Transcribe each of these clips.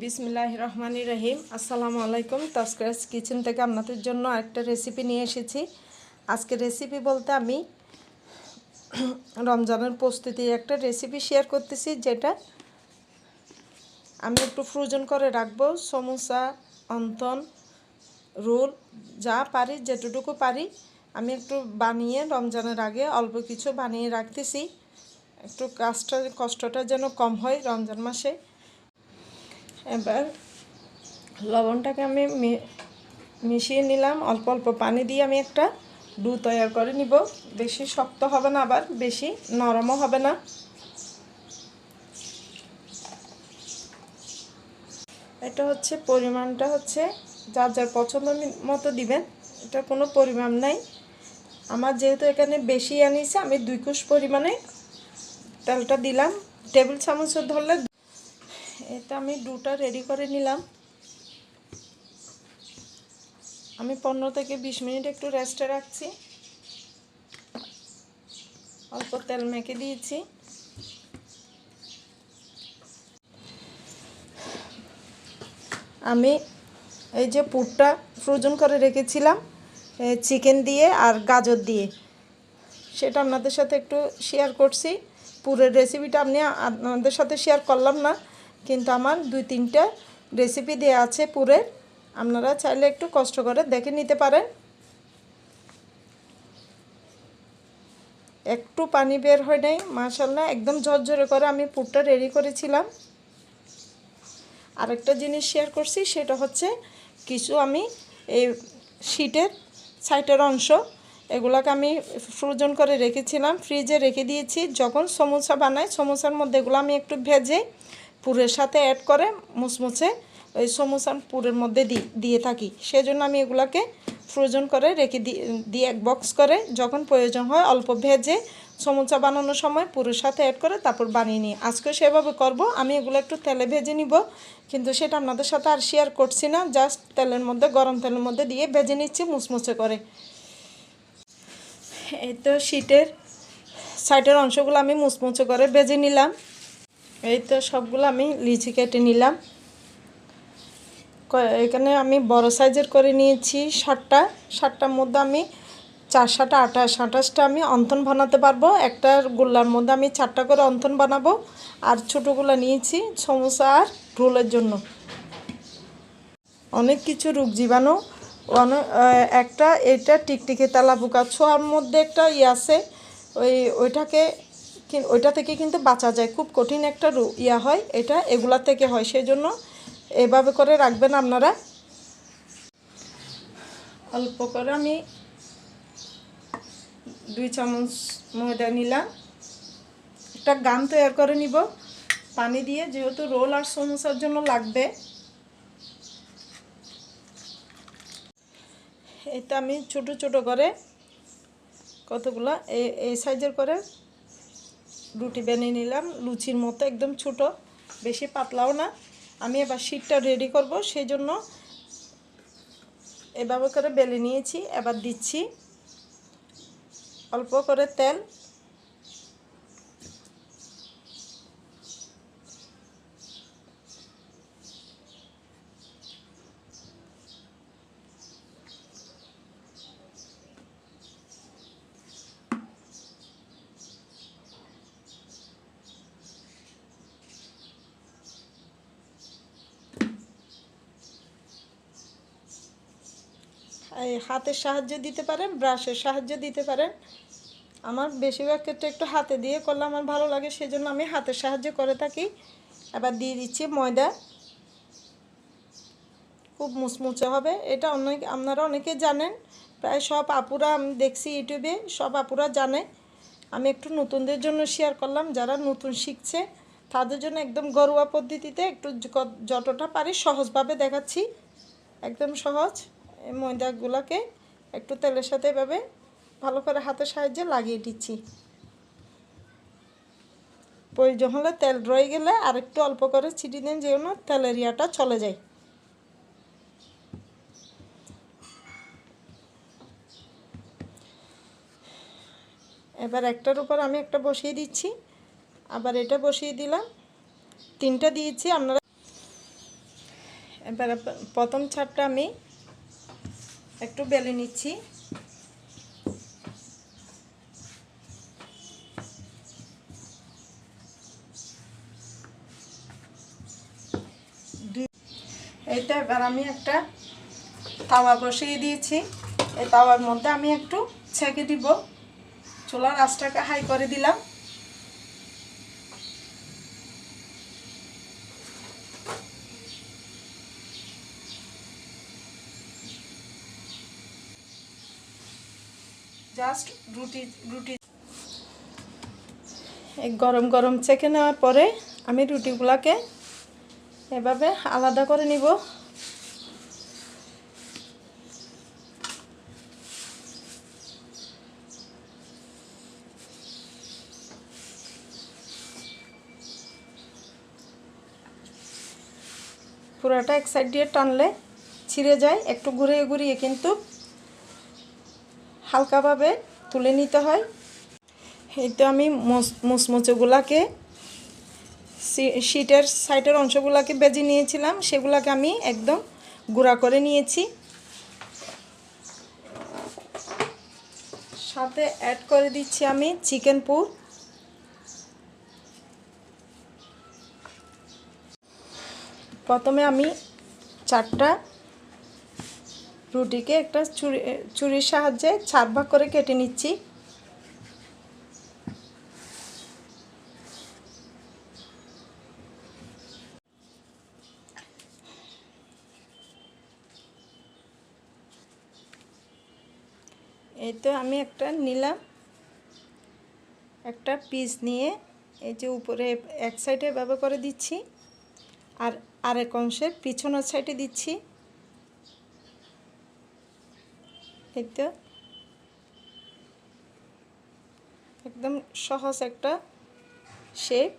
বিসমিল্লাহ রহমান রহিম। আসসালামু আলাইকুম তস্করাস কিচেন থেকে আপনাদের জন্য একটা রেসিপি নিয়ে এসেছি। আজকে রেসিপি বলতে আমি রমজানের প্রস্তুতি একটা রেসিপি শেয়ার করতেছি, যেটা আমি একটু ফ্রোজন করে রাখব। সমোসা, অন্তন, রোল, যা পারি, যেটুকু পারি, আমি একটু বানিয়ে রমজানের আগে অল্প কিছু বানিয়ে রাখতেছি। একটু কাজটা, কষ্টটা যেন কম হয় রমজান মাসে। এবার লবণটাকে আমি মিশিয়ে নিলাম। অল্প অল্প পানি দিয়ে আমি একটা ডু তৈরি করে নিব। বেশি শক্ত হবে না আবার, বেশি নরমও হবে না। এটা হচ্ছে পরিমাণটা হচ্ছে যার যার পছন্দ মতো দিবেন। এটা কোনো পরিমাণ নাই। আমার যেহেতু এখানে বেশি আনিছে, আমি দুই কুশ পরিমাণে তেলটা দিলাম। টেবিল চামচের ধরলে এটা আমি দুটা রেডি করে নিলাম। আমি পনেরো থেকে বিশ মিনিট একটু রেস্টে রাখছি। অল্প তেল মেখে দিয়েছি। আমি এই যে পুরটা ফ্রোজন করে রেখেছিলাম চিকেন দিয়ে আর গাজর দিয়ে। সেটা আপনাদের সাথে একটু শেয়ার করছি। পুরের রেসিপিটা আপনি আপনাদের সাথে শেয়ার করলাম না। কিন্তু আমার দুই তিনটা রেসিপি দেওয়া আছে পুরের আপনারা চাইলে একটু কষ্ট করে দেখে নিতে পারেন। একটু পানি বের হয় নাই মাশাল্লাহ একদম ঝরঝরে করে আমি পুরটা রেডি করেছিলাম। আরেকটা জিনিস শেয়ার করছি, সেটা হচ্ছে কিছু আমি এই শীটের সাইটের অংশ, এগুলাকে আমি ফ্রোজন করে রেখেছিলাম। ফ্রিজে রেখে দিয়েছি, যখন সমোসা বানাই, সমোসার মধ্যে এগুলো আমি একটু ভেজে পুরের সাথে অ্যাড করে মুচমুচে ওই সমোসার পুরের মধ্যে দিয়ে থাকি। সেজন্য আমি এগুলোকে ফ্রোজন করে রেখে দিয়ে এক বক্স করে যখন প্রয়োজন হয় অল্প ভেজে সমোসা বানানোর সময় পুরের সাথে অ্যাড করে তারপর বানিয়ে নিই। আজকে সেভাবে করব, আমি এগুলো একটু তেলে ভেজে নিব, কিন্তু সেটা আপনাদের সাথে আর শেয়ার করছি না জাস্ট তেলের মধ্যে, গরম তেলের মধ্যে দিয়ে ভেজে নিচ্ছি মুচমুচে করে। এই তো শীটের সাইডের অংশগুলো আমি মুচমুচে করে ভেজে নিলাম। এই তো সবগুলো আমি লিচি কেটে নিলাম। এখানে আমি বড় সাইজের করে নিয়েছি ষাটটা ষাটটার মধ্যে আমি চার সাটা আঠাশ আঠাশটা আমি অন্তন বানাতে পারব। একটা গোল্লার মধ্যে আমি চারটা করে অন্তন বানাবো। আর ছোটোগুলো নিয়েছি সমোসা আর রোলের জন্য। অনেক কিছু রোগ জীবাণু। একটা এটা টিকটিকি তেলা পোকা ছোঁয়ার মধ্যে একটা ই আছে। ওই ওইটাকে ওইটা থেকে কিন্তু বাঁচা যায়। খুব কঠিন একটা ইয়া হয় এটা, এগুলা থেকে হয়। সেই জন্য এভাবে করে রাখবেন আপনারা। অল্প করে আমি দুই চামচ ময়দা নিলাম। একটা গান তৈরি করে নিব। পানি দিয়ে যেহেতু রোল আর সমোসার জন্য লাগবে। এটা আমি ছোট ছোট করে কতগুলো এই সাইজের করে রুটি বানিয়ে নিলাম। লুচির মতো একদম ছোট, বেশি পাতলাও না। আমি এবার শীতটা রেডি করব সেই জন্য এভাবে করে বেলে নিয়েছি। এবার দিচ্ছি অল্প করে তেল। এই হাতের সাহায্য দিতে পারেন, ব্রাশের সাহায্য দিতে পারেন। আমার বেশিরভাগ ক্ষেত্রে একটু হাতে দিয়ে করলে আমার ভালো লাগে সেই জন্য আমি হাতের সাহায্য করে থাকি। এবার দিয়ে দিচ্ছি ময়দা। খুব মুচমুচে হবে। এটা অনেক, আপনারা অনেকে জানেন, প্রায় সব আপুরা আমি দেখছি ইউটিউবে, সব আপুরা জানে। আমি একটু নতুনদের জন্য শেয়ার করলাম, যারা নতুন শিখছে, তাদের জন্য একদম ঘরোয়া পদ্ধতিতে একটু যতটা পারি সহজভাবে দেখাচ্ছি। একদম সহজ। এই ময়দাগুলোকে একটু তেলের সাথে এভাবে ভালো করে হাতের সাহায্যে লাগিয়ে দিচ্ছি। প্রয়োজন হলে তেল রয়ে গেলে আর একটু অল্প করে ছিটি দিন যেন তেলের ইয়াটা চলে যায়। এবার একটার উপর আমি একটা বসিয়ে দিচ্ছি। আবার এটা বসিয়ে দিলাম। তিনটা দিয়েছি, আপনারা এবার প্রথম ছাড়টা আমি একটু বেলে নিচ্ছি। এইটা এবার আমি একটা তাওয়া বসিয়ে দিয়েছি। এই তাওয়ার মধ্যে আমি একটু ছেঁকে দিব। চুলার আঁচটাকে হাই করে দিলাম। জাস্ট রুটি রুটি। গরম গরম চেকে নেওয়ার পরে আমি রুটিগুলোকে এভাবে আলাদা করে নিব। পুরোটা এক সাইড দিয়ে টানলে ছিঁড়ে যায়, একটু ঘুরিয়ে ঘুরিয়ে কিন্তু হালকাভাবে তুলে নিতে হয়। এই তো আমি মুচমুচোগুলাকে শীটের সাইডের অংশগুলোকে বেজে নিয়েছিলাম, সেগুলোকে আমি একদম গুঁড়া করে নিয়েছি। সাথে অ্যাড করে দিচ্ছি আমি চিকেন পুর প্রথমে আমি চারটা রুটিকে একটা চুরি চুরির সাহায্যে চার ভাগ করে কেটে নিচ্ছি। এই তো আমি একটা নিলাম। একটা পিস নিয়ে এই যে উপরে এক সাইডে ব্যবহার করে দিচ্ছি, আর আরেক অংশের পিছনের সাইডে দিচ্ছি। এই তো একদম সহজ একটা শেড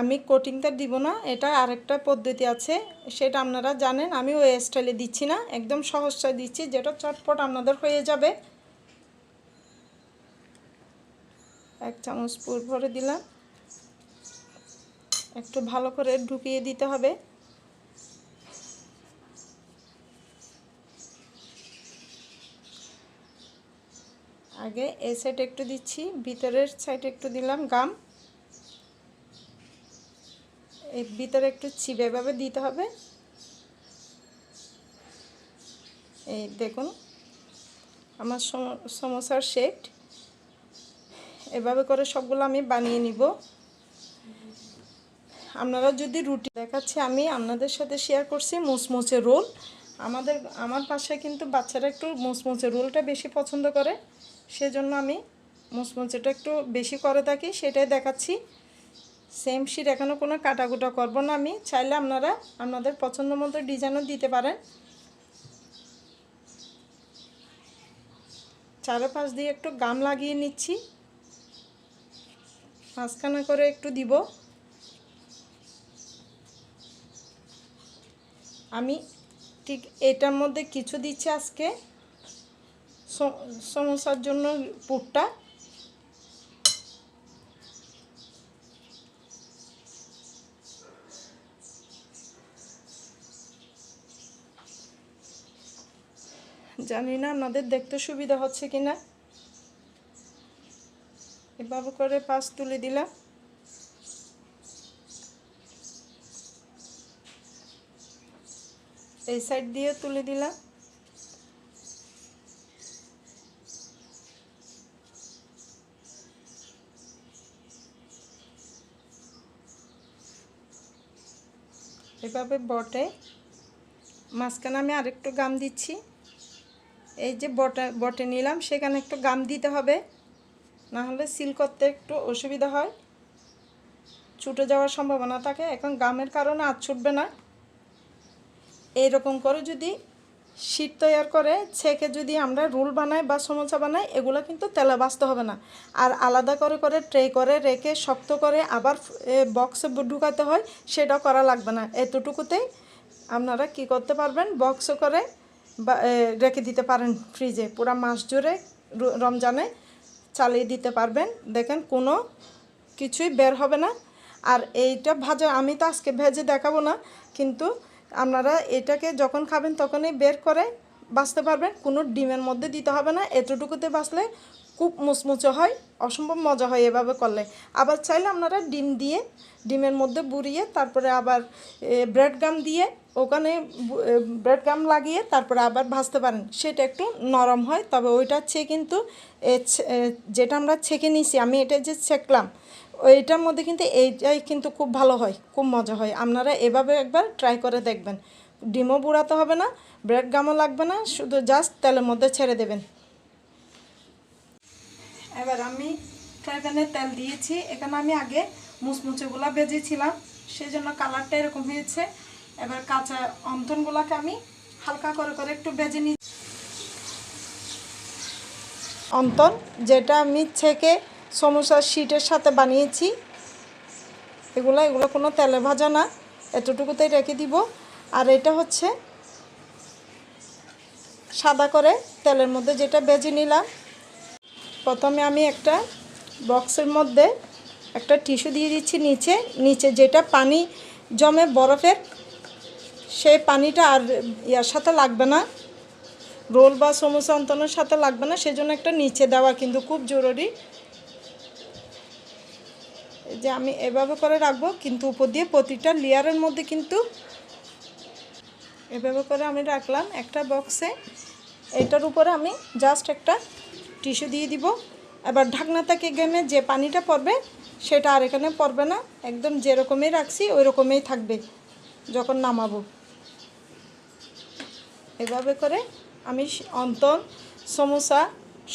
আমি কোটিংটা দিব না, এটা আরেকটা পদ্ধতি আছে, সেটা আপনারা জানেন, আমি ওই স্টাইলে দিচ্ছি না, একদম সহজটা দিচ্ছি, যেটা চটপট আপনাদের হয়ে যাবে। এক চামচ পুর ভরে দিলাম। একটু ভালো করে ঢুকিয়ে দিতে হবে। আগে এই সাইড একটু দিচ্ছি, ভিতরের সাইড একটু দিলাম গাম এই ভিতরে একটু চিবে এভাবে দিতে হবে। এই দেখুন, আমার সমোসার সেট এভাবে করে সবগুলো আমি বানিয়ে নিব। আপনারা যদি রুটি দেখাচ্ছি, আমি আপনাদের সাথে শেয়ার করছি মুচমুচে রোল। আমাদের, আমার বাসায় কিন্তু বাচ্চারা একটু মুচমুচে রোলটা বেশি পছন্দ করে। সেজন্য আমি মুচমুচেটা একটু বেশি করে থাকি সেটাই দেখাচ্ছি। সেম শিট এখনও কোনো কাটাকুটা করব না আমি। চাইলে আপনারা আপনাদের পছন্দ মতো ডিজাইনও দিতে পারেন। চারপাশ দিয়ে একটু গাম লাগিয়ে নিচ্ছি। মাঝখানে করে একটু দিব। আমি ঠিক এটার মধ্যে কিছু দিচ্ছি আজকে। সমস্যার জন্য পুরটা। জানি না আপনাদের দেখতে সুবিধা হচ্ছে কি না এভাবে করে পাশ তুলে দিলাম। এই সাইড দিয়ে তুলে দিলাম। এভাবে বটে। মাঝখানে আমি আরেকটু গাম দিচ্ছি। এই যে বটে বটে নিলাম, সেখানে একটু গাম দিতে হবে। না হলে সিল করতে একটু অসুবিধা হয়। ছুটে যাওয়ার সম্ভাবনা থাকে। এখন গামের কারণে আর ছুটবে না। এইরকম করে যদি শীত তৈয়ার করে, ছেঁকে যদি আমরা রোল বানাই বা সমোসা বানাই, এগুলো কিন্তু তেলে বাঁচতে হবে না। আর আলাদা করে করে ট্রে করে রেখে শক্ত করে আবার বক্সে ঢুকাতে হয়, সেটা করা লাগবে না। এতটুকুতেই আপনারা কি করতে পারবেন বক্সে করে বা রেখে দিতে পারেন ফ্রিজে পুরো মাস জুড়ে রমজানে চালিয়ে দিতে পারবেন। দেখেন কোনো কিছুই বের হবে না। আর এইটা ভাজা, আমি তো আজকে ভেজে দেখাবো না, কিন্তু আপনারা এটাকে যখন খাবেন তখনই বের করে বাঁচতে পারবেন, কোনো ডিমের মধ্যে দিতে হবে না, এতটুকুতে বাঁচলে খুব মুচমুচে হয়, অসম্ভব মজা হয় এভাবে করলে। আবার চাইলে আপনারা ডিম দিয়ে, ডিমের মধ্যে বুড়িয়ে, তারপরে আবার ব্রেড গাম দিয়ে, ওখানে ব্রেড গাম লাগিয়ে তারপরে আবার ভাজতে পারেন। সেটা একটু নরম হয়, তবে ওইটা চেয়ে কিন্তু যেটা আমরা ছেঁকে নিয়েছি, আমি এটা যে ছেঁকলাম ওইটার মধ্যে কিন্তু এইটাই কিন্তু খুব ভালো হয় খুব মজা হয়। আপনারা এভাবে একবার ট্রাই করে দেখবেন। ডিমও বুড়াতে হবে না ব্রেড গামও লাগবে না শুধু জাস্ট তেলের মধ্যে ছেড়ে দেবেন। এবার আমি ফ্রাই প্যানে তেল দিয়েছি। এখানে আমি আগে মুচমুচেগুলো ভেজেছিলাম সেই জন্য কালারটা এরকম হয়েছে। এবার কাঁচা অন্তনগুলোকে আমি হালকা করে করে একটু ভেজে নিই অন্তন যেটা আমি ছেঁকে সমোসার শিটের সাথে বানিয়েছি। এগুলো এগুলো কোনো তেলে ভাজা না। এতটুকুতেই রেখে দিব। আর এটা হচ্ছে সাদা করে তেলের মধ্যে যেটা বেজে নিলাম। প্রথমে আমি একটা বক্সের মধ্যে একটা টিস্যু দিয়ে দিচ্ছি নিচে। নিচে যেটা পানি জমে বরফের সেই পানিটা আর ইয়ার সাথে লাগবে না। রোল বা সমোসা অন্তনের সাথে লাগবে না। সেজন্য একটা নিচে দেওয়া কিন্তু খুব জরুরি। যে আমি এভাবে করে রাখব, কিন্তু উপর দিয়ে প্রতিটা লেয়ারের মধ্যে কিন্তু এভাবে করে আমি রাখলাম একটা বক্সে এটার উপরে আমি জাস্ট একটা টিস্যু দিয়ে দিব। এবার ঢাকনা থেকে গেমে যে পানিটা পড়বে, সেটা আর এখানে পড়বে না। একদম যেরকমই রাখছি ওই রকমই থাকবে যখন নামাবো। এভাবে করে আমি অন্তন সমোসা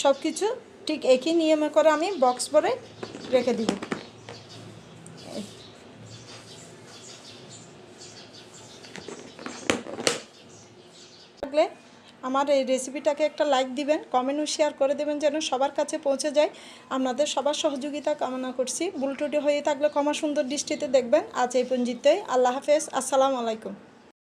সব কিছু ঠিক একই নিয়মে করে আমি বক্স ভরে রেখে দিব। থাকলে আমার এই রেসিপিটাকে একটা লাইক দিবেন কমেন্টও শেয়ার করে দেবেন যেন সবার কাছে পৌঁছে যায়। আপনাদের সবার সহযোগিতা কামনা করছি। বুলটুটি হয়ে থাকলে ক্ষমা সুন্দর দৃষ্টিতে দেখবেন। আজ এই পঞ্জিতে আল্লাহ হাফেজ। আসসালামু আলাইকুম।